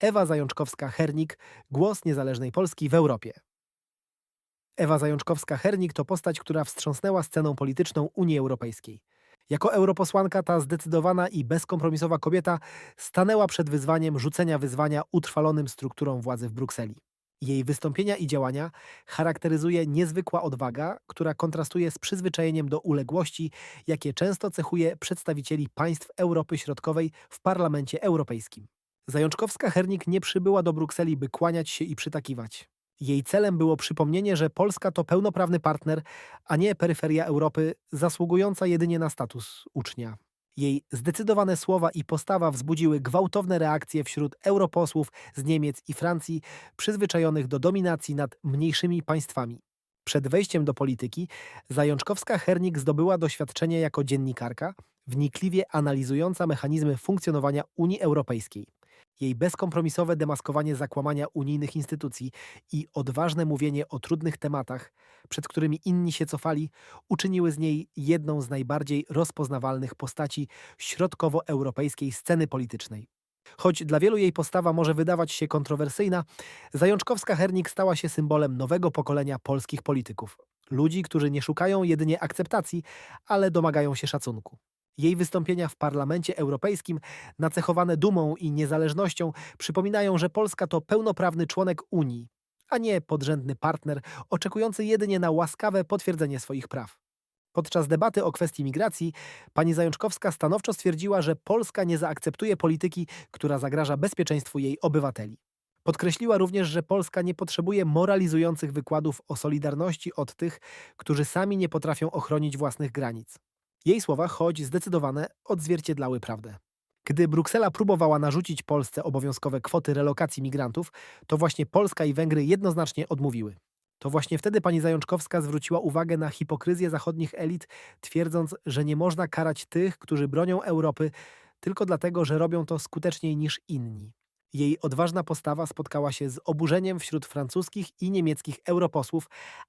Ewa Zajączkowska-Hernik, głos niezależnej Polski w Europie. Ewa Zajączkowska-Hernik to postać, która wstrząsnęła sceną polityczną Unii Europejskiej. Jako europosłanka ta zdecydowana i bezkompromisowa kobieta stanęła przed wyzwaniem rzucenia wyzwania utrwalonym strukturom władzy w Brukseli. Jej wystąpienia i działania charakteryzuje niezwykła odwaga, która kontrastuje z przyzwyczajeniem do uległości, jakie często cechuje przedstawicieli państw Europy Środkowej w Parlamencie Europejskim. Zajączkowska-Hernik nie przybyła do Brukseli, by kłaniać się i przytakiwać. Jej celem było przypomnienie, że Polska to pełnoprawny partner, a nie peryferia Europy zasługująca jedynie na status ucznia. Jej zdecydowane słowa i postawa wzbudziły gwałtowne reakcje wśród europosłów z Niemiec i Francji, przyzwyczajonych do dominacji nad mniejszymi państwami. Przed wejściem do polityki Zajączkowska-Hernik zdobyła doświadczenie jako dziennikarka, wnikliwie analizująca mechanizmy funkcjonowania Unii Europejskiej. Jej bezkompromisowe demaskowanie zakłamania unijnych instytucji i odważne mówienie o trudnych tematach, przed którymi inni się cofali, uczyniły z niej jedną z najbardziej rozpoznawalnych postaci środkowoeuropejskiej sceny politycznej. Choć dla wielu jej postawa może wydawać się kontrowersyjna, Zajączkowska-Hernik stała się symbolem nowego pokolenia polskich polityków. Ludzi, którzy nie szukają jedynie akceptacji, ale domagają się szacunku. Jej wystąpienia w Parlamencie Europejskim, nacechowane dumą i niezależnością, przypominają, że Polska to pełnoprawny członek Unii, a nie podrzędny partner oczekujący jedynie na łaskawe potwierdzenie swoich praw. Podczas debaty o kwestii migracji pani Zajączkowska stanowczo stwierdziła, że Polska nie zaakceptuje polityki, która zagraża bezpieczeństwu jej obywateli. Podkreśliła również, że Polska nie potrzebuje moralizujących wykładów o solidarności od tych, którzy sami nie potrafią ochronić własnych granic. Jej słowa, choć zdecydowane, odzwierciedlały prawdę. Gdy Bruksela próbowała narzucić Polsce obowiązkowe kwoty relokacji migrantów, to właśnie Polska i Węgry jednoznacznie odmówiły. To właśnie wtedy pani Zajączkowska zwróciła uwagę na hipokryzję zachodnich elit, twierdząc, że nie można karać tych, którzy bronią Europy, tylko dlatego, że robią to skuteczniej niż inni. Jej odważna postawa spotkała się z oburzeniem wśród francuskich i niemieckich europosłów,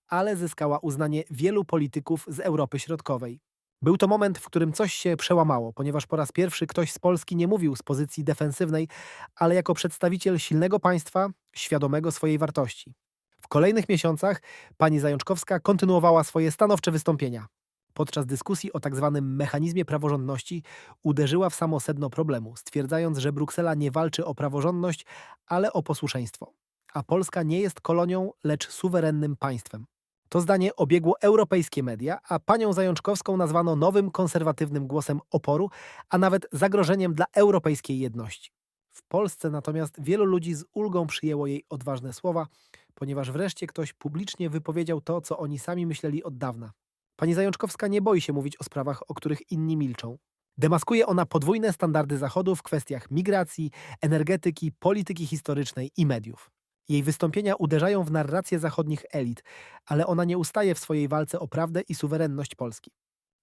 ale zyskała uznanie wielu polityków z Europy Środkowej. Był to moment, w którym coś się przełamało, ponieważ po raz pierwszy ktoś z Polski nie mówił z pozycji defensywnej, ale jako przedstawiciel silnego państwa, świadomego swojej wartości. W kolejnych miesiącach pani Zajączkowska kontynuowała swoje stanowcze wystąpienia. Podczas dyskusji o tzw. mechanizmie praworządności uderzyła w samo sedno problemu, stwierdzając, że Bruksela nie walczy o praworządność, ale o posłuszeństwo. A Polska nie jest kolonią, lecz suwerennym państwem. To zdanie obiegło europejskie media, a panią Zajączkowską nazwano nowym konserwatywnym głosem oporu, a nawet zagrożeniem dla europejskiej jedności. W Polsce natomiast wielu ludzi z ulgą przyjęło jej odważne słowa, ponieważ wreszcie ktoś publicznie wypowiedział to, co oni sami myśleli od dawna. Pani Zajączkowska nie boi się mówić o sprawach, o których inni milczą. Demaskuje ona podwójne standardy Zachodu w kwestiach migracji, energetyki, polityki historycznej i mediów. Jej wystąpienia uderzają w narrację zachodnich elit, ale ona nie ustaje w swojej walce o prawdę i suwerenność Polski.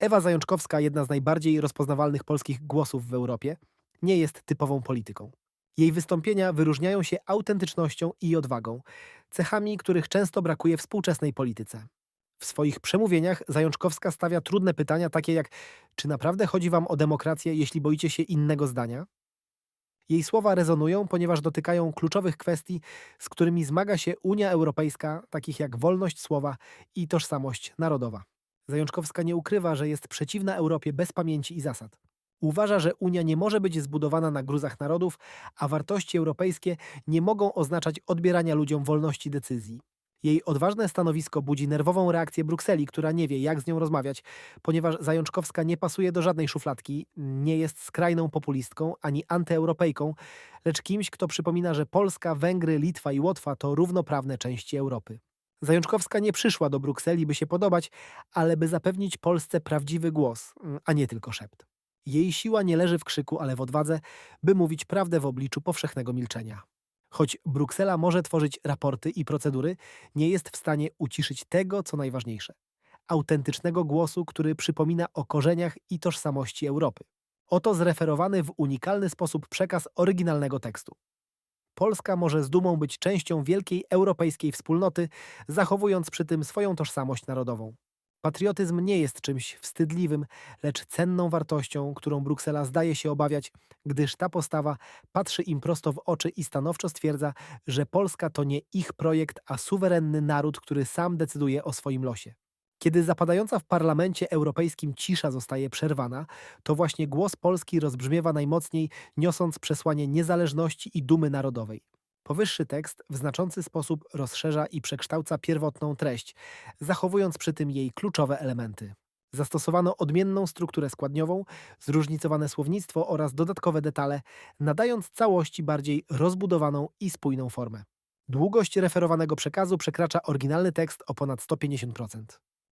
Ewa Zajączkowska, jedna z najbardziej rozpoznawalnych polskich głosów w Europie, nie jest typową polityką. Jej wystąpienia wyróżniają się autentycznością i odwagą, cechami, których często brakuje współczesnej polityce. W swoich przemówieniach Zajączkowska stawia trudne pytania, takie jak: czy naprawdę chodzi Wam o demokrację, jeśli boicie się innego zdania? Jej słowa rezonują, ponieważ dotykają kluczowych kwestii, z którymi zmaga się Unia Europejska, takich jak wolność słowa i tożsamość narodowa. Zajączkowska nie ukrywa, że jest przeciwna Europie bez pamięci i zasad. Uważa, że Unia nie może być zbudowana na gruzach narodów, a wartości europejskie nie mogą oznaczać odbierania ludziom wolności decyzji. Jej odważne stanowisko budzi nerwową reakcję Brukseli, która nie wie, jak z nią rozmawiać, ponieważ Zajączkowska nie pasuje do żadnej szufladki, nie jest skrajną populistką ani antyeuropejką, lecz kimś, kto przypomina, że Polska, Węgry, Litwa i Łotwa to równoprawne części Europy. Zajączkowska nie przyszła do Brukseli, by się podobać, ale by zapewnić Polsce prawdziwy głos, a nie tylko szept. Jej siła nie leży w krzyku, ale w odwadze, by mówić prawdę w obliczu powszechnego milczenia. Choć Bruksela może tworzyć raporty i procedury, nie jest w stanie uciszyć tego, co najważniejsze autentycznego głosu, który przypomina o korzeniach i tożsamości Europy. Oto zreferowany w unikalny sposób przekaz oryginalnego tekstu. Polska może z dumą być częścią wielkiej europejskiej wspólnoty, zachowując przy tym swoją tożsamość narodową. Patriotyzm nie jest czymś wstydliwym, lecz cenną wartością, którą Bruksela zdaje się obawiać, gdyż ta postawa patrzy im prosto w oczy i stanowczo stwierdza, że Polska to nie ich projekt, a suwerenny naród, który sam decyduje o swoim losie. Kiedy zapadająca w Parlamencie Europejskim cisza zostaje przerwana, to właśnie głos Polski rozbrzmiewa najmocniej, niosąc przesłanie niezależności i dumy narodowej. Powyższy tekst w znaczący sposób rozszerza i przekształca pierwotną treść, zachowując przy tym jej kluczowe elementy. Zastosowano odmienną strukturę składniową, zróżnicowane słownictwo oraz dodatkowe detale, nadając całości bardziej rozbudowaną i spójną formę. Długość referowanego przekazu przekracza oryginalny tekst o ponad 150%.